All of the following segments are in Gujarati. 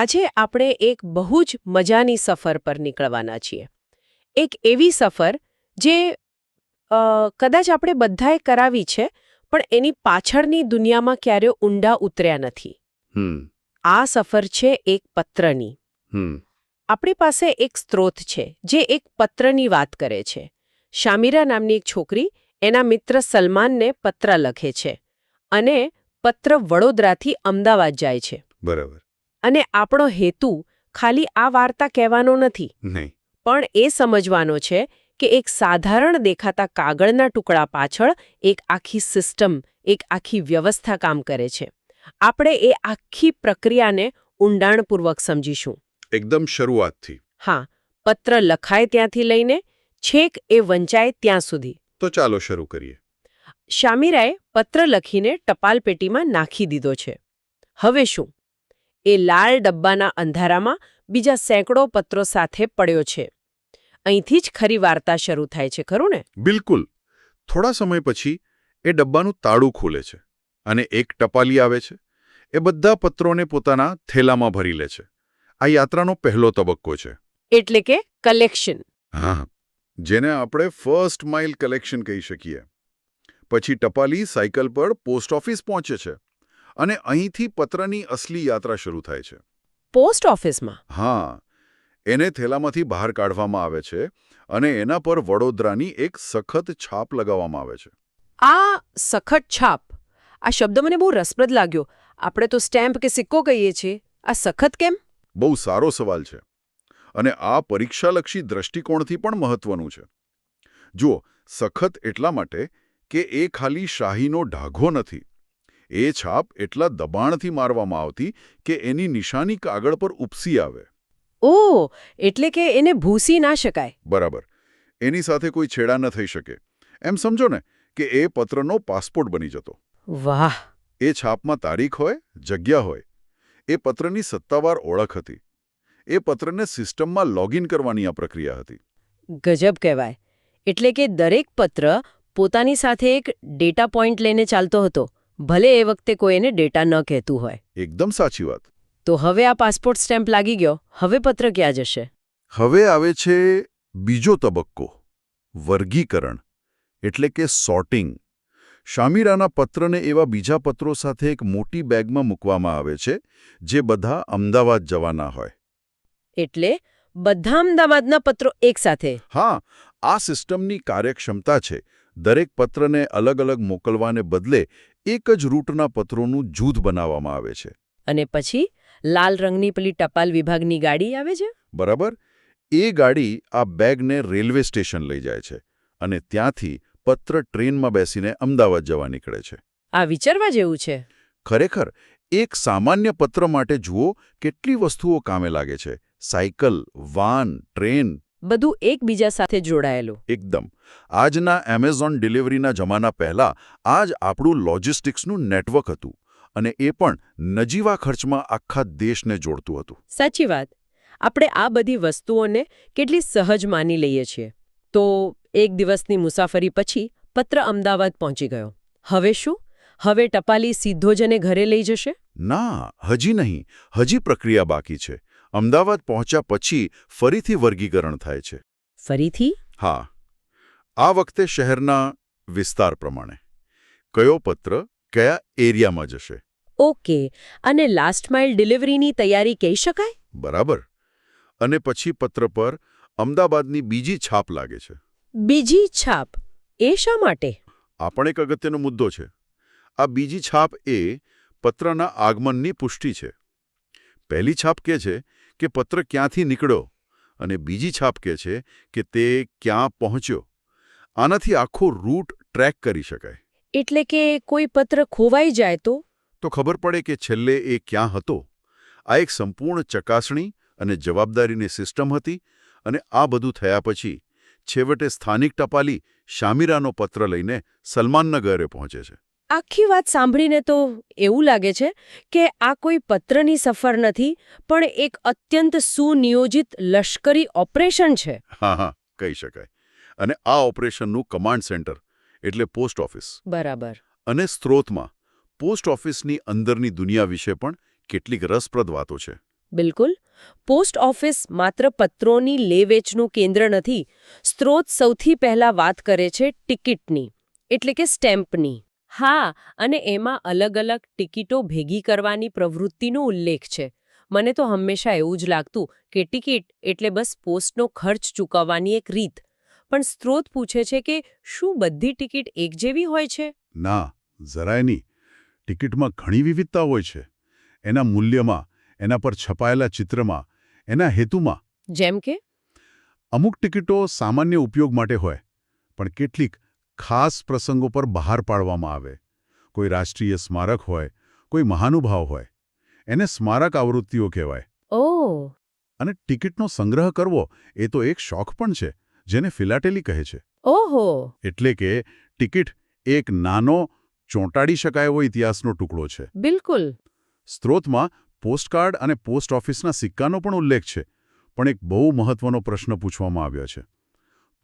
આજે આપણે એક બહુ જ મજાની સફર પર નીકળવાના છીએ. એક એવી સફર જે કદાચ આપણે બધાએ કરાવી છે પણ એની પાછળની દુનિયામાં ક્યારે ઊંડા ઉતર્યા નથી. આ સફર છે એક પત્રની. આપણી પાસે એક સ્ત્રોત છે જે એક પત્રની વાત કરે છે. શામીરા નામની એક છોકરી એના મિત્ર સલમાનને પત્ર લખે છે અને પત્ર વડોદરાથી અમદાવાદ જાય છે. બરાબર. અને આપણો હેતુ ખાલી આ વાર્તા કહેવાનો નથી. પણ એ સમજવાનો છે કે એક સાધારણ દેખાતા કાગળના ટુકડા પાછળ એક આખી સિસ્ટમ એક આખી વ્યવસ્થા કામ કરે છે. આપણે એ આખી પ્રક્રિયાને ઊંડાણપૂર્વક સમજીશું. એકદમ શરૂઆતથી. હા પત્ર લખાય ત્યાંથી લઈને છેક એ વંચાય ત્યાં સુધી. તો ચાલો શરૂ કરીએ. શામીરાએ પત્ર લખીને ટપાલ પેટીમાં નાખી દીધો છે. હવે શું? એ લાલ ડબ્બાના અંધારામાં બીજા સેંકડો પત્રો સાથે પડ્યો છે. અહીંથી જ ખરી વાર્તા શરૂ થાય છે ખરું ને? બિલકુલ. થોડા સમય પછી એ ડબ્બાનું તાળું ખુલે છે અને એક ટપાલી આવે છે. એ બધા પત્રોને પોતાના થેલામાં ભરી લે છે. આ યાત્રાનો પહેલો તબક્કો છે. એટલે કે કલેક્શન. હા જેને આપણે ફર્સ્ટ માઇલ કલેક્શન કહી શકીએ. પછી ટપાલી સાયકલ પર પોસ્ટ ઓફિસ પહોંચે છે. અને અહીંથી પત્રની અસલી યાત્રા શરૂ થાય છે. પોસ્ટ ઓફિસમાં? હા. એને થેલામાંથી બહાર કાઢવામાં આવે છે અને એના પર વડોદરાની એક સખત છાપ લગાવવામાં આવે છે. આ સખત છાપ? આ શબ્દ મને બહુ રસપ્રદ લાગ્યો. આપણે તો સ્ટેમ્પ કે સિક્કો કહીએ છીએ. આ સખત કેમ? બહુ સારો સવાલ છે. અને આ પરીક્ષાલક્ષી દ્રષ્ટિકોણથી પણ મહત્વનું છે. જુઓ સખત એટલા માટે કે એ ખાલી શાહીનો ઢાઘો નથી. એ છાપ એટલા દબાણથી મારવામાં આવતી કે એની નિશાની કાગળ પર ઉપસી આવે. ઓ એટલે કે એને ભૂસી ના શકાય. બરાબર. એની સાથે કોઈ છેડા ન થઈ શકે. એમ સમજો ને કે એ પત્રનો પાસપોર્ટ બની જતો. વાહ. એ છાપમાં તારીખ હોય જગ્યા હોય. એ પત્રની સત્તાવાર ઓળખ હતી. એ પત્રને સિસ્ટમમાં લોગિન કરવાની આ પ્રક્રિયા હતી. ગજબ કહેવાય. એટલે કે દરેક પત્ર પોતાની સાથે એક ડેટા પોઈન્ટ લઈને ચાલતો હતો. ભલે એ વખતે કોઈ એને ડેટા ન કહેતું હોય. એકદમ સાચી વાત. તો હવે આ પાસપોર્ટ સ્ટેમ્પ લાગી ગયો. હવે પત્ર ક્યાં જશે? હવે આવે છે બીજો તબક્કો. વર્ગીકરણ. એટલે કે સોર્ટિંગ શામીરાના પત્રને એવા બીજા પત્રો સાથે એક મોટી બેગમાં મૂકવામાં આવે છે જે બધા અમદાવાદ જવાના હોય. એટલે બધા અમદાવાદના પત્રો એકસાથે હા આ સિસ્ટમની કાર્યક્ષમતા છે. દરેક પત્રને અલગ અલગ મોકલવાને બદલે એક જ રૂટના પત્રોનું જૂથ બનાવવામાં આવે છે. અને પછી લાલ રંગની પેલી ટપાલ વિભાગની ગાડી આવે છે? બરાબર. એ ગાડી આ બેગને રેલવે સ્ટેશન લઈ જાય છે અને ત્યાંથી પત્ર ટ્રેનમાં બેસીને અમદાવાદ જવા નીકળે છે. આ વિચારવા જેવું છે. ખરેખર એક સામાન્ય પત્ર માટે જુઓ કેટલી વસ્તુઓ કામે લાગે છે. સાયકલ વાન ટ્રેન બધું એકબીજા સાથે જોડાયેલું. એકદમ. આજના એમેઝોન ડિલિવરીના જમાના પહેલા આ જ આપણું લોજિસ્ટિક્સનું નેટવર્ક હતું અને એ પણ નજીવા ખર્ચમાં આખા દેશને જોડતું હતું. સાચી વાત. આપણે આ બધી વસ્તુઓને કેટલી સહજ માની લઈએ છીએ. તો એક દિવસની મુસાફરી પછી પત્ર અમદાવાદ પહોંચી ગયો. હવે શું? હવે ટપાલી સીધો જ એને ઘરે લઈ જશે? ના હજી નહીં. હજી પ્રક્રિયા બાકી છે. અમદાવાદ પહોંચ્યા પછી ફરીથી વર્ગીકરણ થાય છે. ફરીથી? હા. આ વખતે શહેરના વિસ્તાર પ્રમાણે. કયો પત્ર કયા એરિયામાં જશે? ઓકે. અને લાસ્ટ માઇલ ડિલિવરીની તૈયારી કહી શકાય? બરાબર. અને પછી પત્ર પર અમદાવાદની બીજી છાપ લાગે છે. બીજી છાપ? એ શા માટે? આ પણ એક અગત્યનો મુદ્દો છે. આ બીજી છાપ એ પત્રના આગમનની પુષ્ટિ છે. પહેલી છાપ કે છે? કે પત્ર ક્યાંથી નીકળ્યો અને બીજી છાપ કે છે કે તે ક્યાં પહોંચ્યો. આનાથી આખો રૂટ ટ્રેક કરી શકાય. એટલે કે કોઈ પત્ર ખોવાઈ જાય તો? તો ખબર પડે કે છેલ્લે એ ક્યાં હતો. આ એક સંપૂર્ણ ચકાસણી અને જવાબદારીની સિસ્ટમ હતી અને આ બધું થયા પછી છેવટે સ્થાનિક ટપાલી શામીરાનો પત્ર લઈને સલમાનનગરે પહોંચે છે. આખી વાત સાંભળીને તો એવું લાગે છે કે આ કોઈ પત્રની સફર નથી પણ એક અત્યંત સુનિયોજિત લશ્કરી ઓપરેશન છે. હા હા કહી શકાય. અને આ ઓપરેશનનું કમાન્ડ સેન્ટર એટલે પોસ્ટ ઓફિસ. બરાબર. અને સ્ત્રોતમાં પોસ્ટ ઓફિસની અંદરની દુનિયા વિશે પણ કેટલીક રસપ્રદ વાતો છે. બિલકુલ. પોસ્ટ ઓફિસ માત્ર પત્રોની લે-વેચનું કેન્દ્ર નથી સ્ત્રોત સૌથી પહેલા વાત કરે છે ટિકિટની એટલે કે સ્ટેમ્પની. હા અને એમાં અલગ અલગ ટિકિટો ભેગી કરવાની પ્રવૃત્તિનો ઉલ્લેખ છે. મને તો હંમેશા એવું જ લાગતું કે ટિકિટ એટલે બસ પોસ્ટનો ખર્ચ ચૂકવવાની એક રીત. પણ સ્ત્રોત પૂછે છે કે શું બધી ટિકિટ એક જેવી હોય છે? ના જરાય નહીં. ટિકિટમાં ઘણી વિવિધતા હોય છે. એના મૂલ્યમાં એના પર છપાયેલા ચિત્રમાં એના હેતુમાં. જેમ કે? અમુક ટિકિટો સામાન્ય ઉપયોગ માટે હોય પણ કેટલીક ખાસ પ્રસંગો પર બહાર પાડવામાં આવે. કોઈ રાષ્ટ્રીય સ્મારક હોય કોઈ મહાનુભાવ હોય એને સ્મારક આવૃત્તિઓ કહેવાય. અને ટિકિટનો સંગ્રહ કરવો એ તો એક શોખ પણ છે જેને ફિલાટેલી કહે છે. ઓહો. એટલે કે ટિકિટ એક નાનો ચોંટાડી શકાય એવો ઇતિહાસનો ટુકડો છે. બિલકુલ. સ્ત્રોતમાં પોસ્ટકાર્ડ અને પોસ્ટ ઓફિસના સિક્કાનો પણ ઉલ્લેખ છે પણ એક બહુ મહત્વનો પ્રશ્ન પૂછવામાં આવ્યો છે.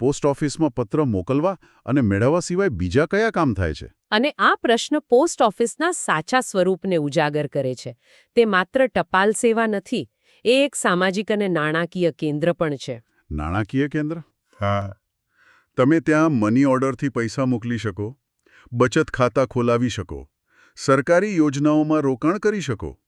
પોસ્ટ ઓફિસમાં પત્ર મોકલવા અને મેળવવા સિવાય બીજા કયા કામ થાય છે? અને આ પ્રશ્ન પોસ્ટ ઓફિસના સાચા સ્વરૂપને ઉજાગર કરે છે. તે માત્ર ટપાલ સેવા નથી એ એક સામાજિક અને નાણાકીય કેન્દ્ર પણ છે. નાણાકીય કેન્દ્ર? હા. તમે ત્યાં મની ઓર્ડરથી પૈસા મોકલી શકો બચત ખાતા ખોલાવી શકો સરકારી યોજનાઓમાં રોકાણ કરી શકો.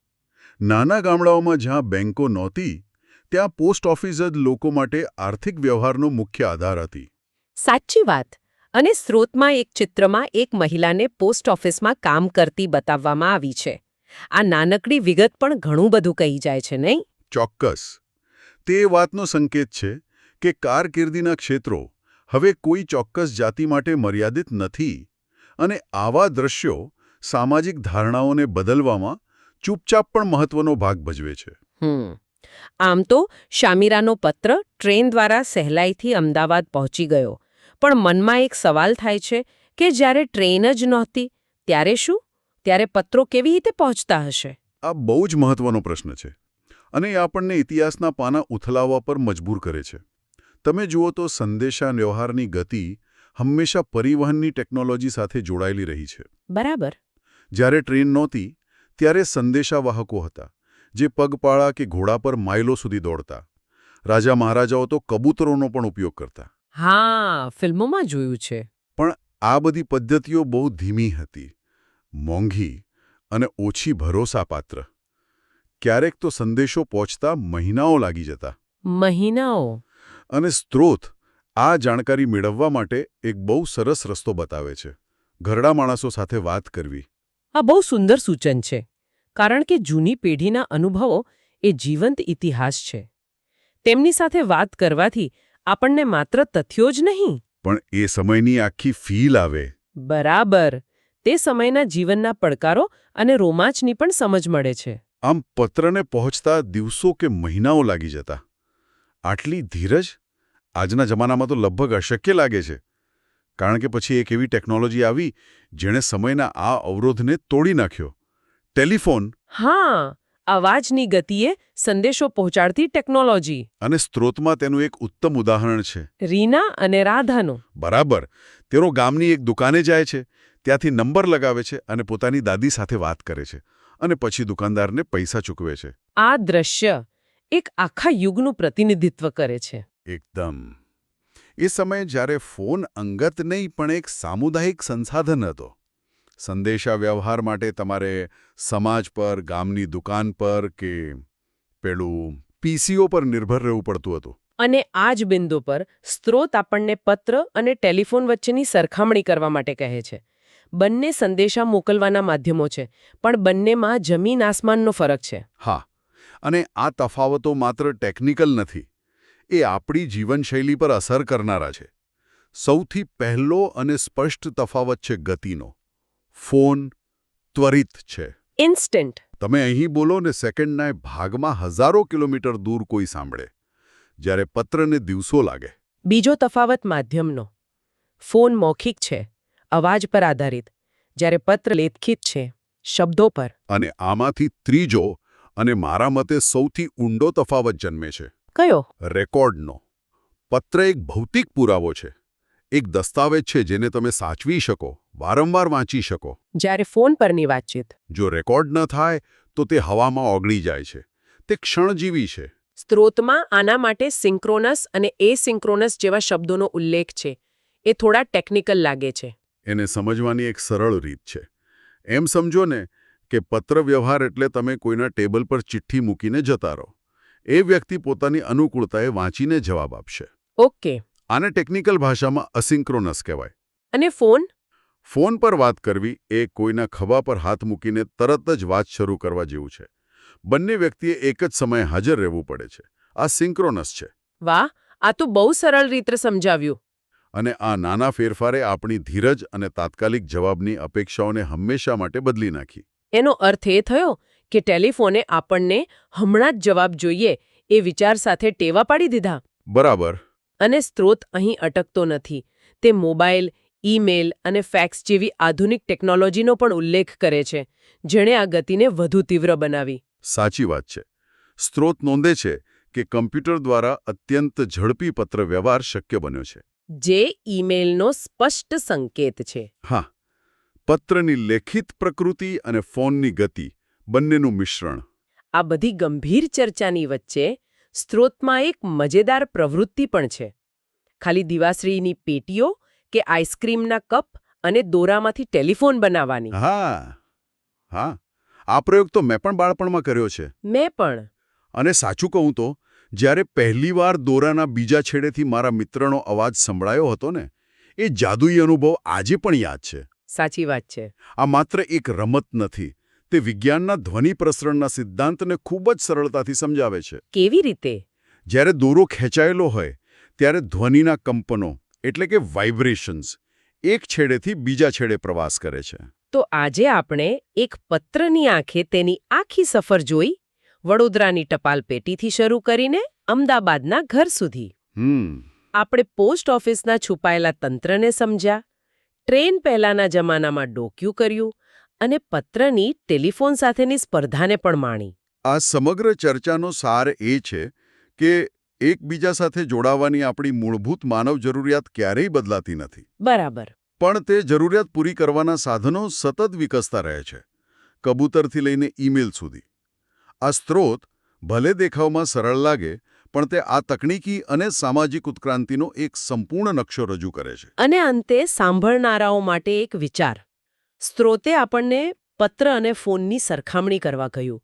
નાના ગામડાઓમાં જ્યાં બેંકો નહોતી ત્યાં પોસ્ટ ઓફિસ જ લોકો માટે આર્થિક વ્યવહારનો મુખ્ય આધાર હતી. સાચી વાત. અને સ્રોતમાં એક ચિત્રમાં એક મહિલાને પોસ્ટ ઓફિસમાં કામ કરતી બતાવવામાં આવી છે. આ નાનકડી વિગત પણ ઘણું બધું કહી જાય છે નહીં? ચોક્કસ. તે વાતનો સંકેત છે કે કારકિર્દીના ક્ષેત્રો હવે કોઈ ચોક્કસ જાતિ માટે મર્યાદિત નથી અને આવા દ્રશ્યો સામાજિક ધારણાઓને બદલવામાં ચૂપચાપ પણ મહત્વનો ભાગ ભજવે છે. આમ તો શામીરાનો પત્ર ટ્રેન દ્વારા સહેલાઈથી અમદાવાદ પહોંચી ગયો. પણ મનમાં એક સવાલ થાય છે કે જ્યારે ટ્રેન જ નહોતી ત્યારે શું? ત્યારે પત્રો કેવી રીતે પહોંચતા હશે? આ બહુ જ મહત્વનો પ્રશ્ન છે અને એ આપણને ઇતિહાસના પાના ઉથલાવવા પર મજબૂર કરે છે. તમે જુઓ તો સંદેશા વ્યવહારની ગતિ હંમેશા પરિવહનની ટેકનોલોજી સાથે જોડાયેલી રહી છે. બરાબર. જ્યારે ટ્રેન નહોતી ત્યારે સંદેશાવાહકો હતા. જે પગપાળા કે ઘોડા પર માઇલો સુધી દોડતા. રાજા મહારાજાઓ તો કબૂતરોનો પણ ઉપયોગ કરતા. હા ફિલ્મોમાં જોયું છે. પણ આ બધી પદ્ધતિઓ બહુ ધીમી હતી. મોંઘી અને ઓછી ભરોસાપાત્ર. ક્યારેક તો સંદેશો પહોંચતા મહિનાઓ લાગી જતા. મહિનાઓ. અને સ્ત્રોત આ જાણકારી મેળવવા માટે એક બહુ સરસ રસ્તો બતાવે છે. ઘરડા માણસો સાથે વાત કરવી. આ બહુ સુંદર સૂચન છે. કારણ કે જૂની પેઢીના અનુભવો એ જીવંત ઇતિહાસ છે. તેમની સાથે વાત કરવાથી આપણને માત્ર તથ્યો જ નહીં. પણ એ સમયની આખી ફીલ આવે. બરાબર. તે સમયના જીવનના પડકારો અને રોમાંચની પણ સમજ મળે છે. આમ પત્રને પહોંચતા દિવસો કે મહિનાઓ લાગી જતા. આટલી ધીરજ? આજના જમાનામાં તો લગભગ અશક્ય લાગે છે. કારણ કે પછી એક એવી ટેકનોલોજી આવી જેણે સમયના આ અવરોધને તોડી નાખ્યો. ટેલિફોન. હા અવાજની ગતિએ સંદેશો પહોંચાડતી ટેકનોલોજી. અને સ્ત્રોતમાં તેનું એક ઉત્તમ ઉદાહરણ છે. રીના અને રાધાનું. બરાબર. તેનો ગામની એક દુકાને જાય છે ત્યાંથી નંબર લગાવે છે અને પોતાની દાદી સાથે વાત કરે છે અને પછી દુકાનદારને પૈસા ચૂકવે છે. આ દ્રશ્ય એક આખા યુગનું પ્રતિનિધિત્વ કરે છે. એકદમ. એ સમયે જ્યારે ફોન અંગત નહીં પણ એક સામુદાયિક સંસાધન હતો. સંદેશા વ્યવહાર માટે તમારે સમાજ પર ગામની દુકાન પર કે પેલું પીસીઓ પર નિર્ભર રહેવું પડતું હતું. અને આ જ બિંદુ પર સ્ત્રોત આપણને પત્ર અને ટેલિફોન વચ્ચેની સરખામણી કરવા માટે કહે છે. બંને સંદેશા મોકલવાના માધ્યમો છે પણ બંનેમાં જમીન આસમાનનો ફરક છે. હા અને આ તફાવતો માત્ર ટેકનિકલ નથી એ આપણી જીવનશૈલી પર અસર કરનારા છે. સૌથી પહેલો અને સ્પષ્ટ તફાવત છે ગતિનો. ફોન ત્વરિત છે. ઇન્સ્ટન્ટ તમે અહીં બોલો ને સેકન્ડના ભાગમાં હજારો કિલોમીટર દૂર કોઈ સાંભળે જ્યારે પત્રને દિવસો લાગે. બીજો તફાવત માધ્યમનો. ફોન મૌખિક છે અવાજ પર આધારિત જ્યારે પત્ર લેખિત છે શબ્દો પર. અને આમાંથી ત્રીજો અને મારા મતે સૌથી ઊંડો તફાવત જન્મે છે. કયો? રેકોર્ડનો. પત્ર એક ભૌતિક પુરાવો છે. એક દસ્તાવેજ છે જેને તમે સાચવી શકો વારંવાર વાંચી શકો. જ્યારે ફોન પરની વાતચીત. જો રેકોર્ડ ન થાય તો તે હવામાં ઓગળી જાય છે. તે ક્ષણજીવી છે. સ્ત્રોતમાં આના માટે સિંક્રોનસ અને એસિંક્રોનસ જેવા શબ્દોનો ઉલ્લેખ છે. એ થોડા ટેકનિકલ લાગે છે. એને સમજવાની એક સરળ રીત છે. એમ સમજો ને કે પત્ર વ્યવહાર એટલે તમે કોઈના ટેબલ પર ચિઠ્ઠી મૂકીને જતા રહો. એ વ્યક્તિ પોતાની અનુકૂળતાએ વાંચીને જવાબ આપશે. ઓકે. આને ટેકનિકલ ભાષામાં અસિંક્રોનસ કહેવાય. અને ફોન? ફોન પર વાત કરવી એ કોઈના ખભા પર હાથ મૂકીને તરત જ વાત શરૂ કરવા જેવું છે. બંને વ્યક્તિએ એક જ સમયે હાજર રહેવું પડે છે. આ સિંક્રોનસ છે. વાહ આ તો બહુ સરળ રીતે સમજાવ્યું. અને આ નાના ફેરફારે આપણી ધીરજ અને તાત્કાલિક જવાબની અપેક્ષાઓને હંમેશા માટે બદલી નાખી. એનો અર્થ એ થયો કે ટેલિફોને આપણને હમણાં જ જવાબ જોઈએ એ વિચાર સાથે ટેવા પાડી દીધા. બરાબર. અને સ્ત્રોત અહીં અટકતો નથી. તે મોબાઈલ ઈમેલ અને ફેક્સ જેવી આધુનિક ટેકનોલોજીનો પણ ઉલ્લેખ કરે છે જેણે આ ગતિને વધુ તીવ્ર બનાવી. સાચી વાત છે. સ્ત્રોત નોંધે છે કે કમ્પ્યુટર દ્વારા અત્યંત ઝડપી પત્ર વ્યવહાર શક્ય બન્યો છે. જે ઈમેલનો સ્પષ્ટ સંકેત છે. હા. પત્રની લેખિત પ્રકૃતિ અને ફોનની ગતિ બંનેનું મિશ્રણ. આ બધી ગંભીર ચર્ચાની વચ્ચે સ્ત્રોતમાં એક મજેદાર પ્રવૃત્તિ પણ છે. ખાલી દિવાશ્રીની પેટીઓ કે આઈસ્ક્રીમના કપ અને દોરામાંથી ટેલિફોન બનાવવાની? હા. હા. આ પ્રયોગ તો મેં પણ બાળપણમાં કર્યો છે. મેં પણ. અને સાચું કહું તો જ્યારે પહેલીવાર દોરાના બીજા છેડેથી મારા મિત્રનો અવાજ સંભળાયો હતો ને એ જાદુઈ અનુભવ આજે પણ યાદ છે. સાચી વાત છે. આ માત્ર એક રમત નથી તે વિજ્ઞાનના ધ્વનિ પ્રસરણના સિદ્ધાંતને ખૂબ જ સરળતાથી સમજાવે છે. કેવી રીતે? જ્યારે દોરો ખેંચાયેલો હોય ત્યારે ધ્વનિના કંપનો એટલે કે વાઇબ્રેશન્સ એક છેડેથી બીજા છેડે પ્રવાસ કરે છે. તો આજે આપણે એક પત્રની આંખે તેની આખી સફર જોઈ વડોદરાની ટપાલ પેટીથી શરૂ કરીને અમદાવાદના ઘર સુધી. હમ. આપણે પોસ્ટ ઓફિસના છુપાયેલા તંત્રને સમજ્યા ટ્રેન પહેલાના જમાનામાં ડોક્યું કર્યું અને પત્રની ટેલિફોન સાથેની સ્પર્ધાને પણ માણી. આ સમગ્ર ચર્ચાનો સાર એ છે કે એકબીજા સાથે જોડાવાની આપણી મૂળભૂત માનવ જરૂરિયાત ક્યારેય બદલાતી નથી. બરાબર. પણ તે જરૂરિયાત પૂરી કરવાના સાધનો સતત વિકસતા રહે છે કબૂતરથી લઈને ઈમેલ સુધી. આ સ્ત્રોત ભલે દેખાવમાં સરળ લાગે પણ તે આ તકનીકી અને સામાજિક ઉત્ક્રાંતિનો એક સંપૂર્ણ નકશો રજૂ કરે છે. અને અંતે સાંભળનારાઓ માટે એક વિચાર. સ્ત્રોતે આપણને પત્ર અને ફોનની સરખામણી કરવા કહ્યું.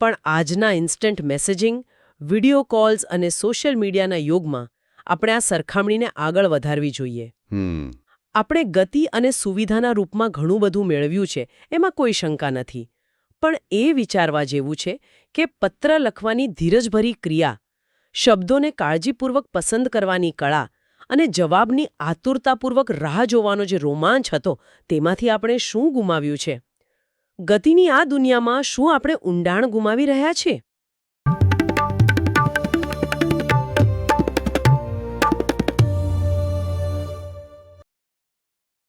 પણ આજના ઇન્સ્ટન્ટ મેસેજિંગ વિડિયો કોલ્સ અને સોશિયલ મીડિયાના યુગમાં આપણે આ સરખામણીને આગળ વધારવી જોઈએ. આપણે ગતિ અને સુવિધાના રૂપમાં ઘણું બધું મેળવ્યું છે એમાં કોઈ શંકા નથી. પણ એ વિચારવા જેવું છે કે પત્ર લખવાની ધીરજભરી ક્રિયા શબ્દોને કાળજીપૂર્વક પસંદ કરવાની કળા અને જવાબની આતુરતાપૂર્વક રાહ જોવાનો જે રોમાંચ હતો, તેમાંથી આપણે શું ગુમાવ્યું છે? ગતિની આ દુનિયામાં શું આપણે ઊંડાણ ગુમાવી રહ્યા છીએ?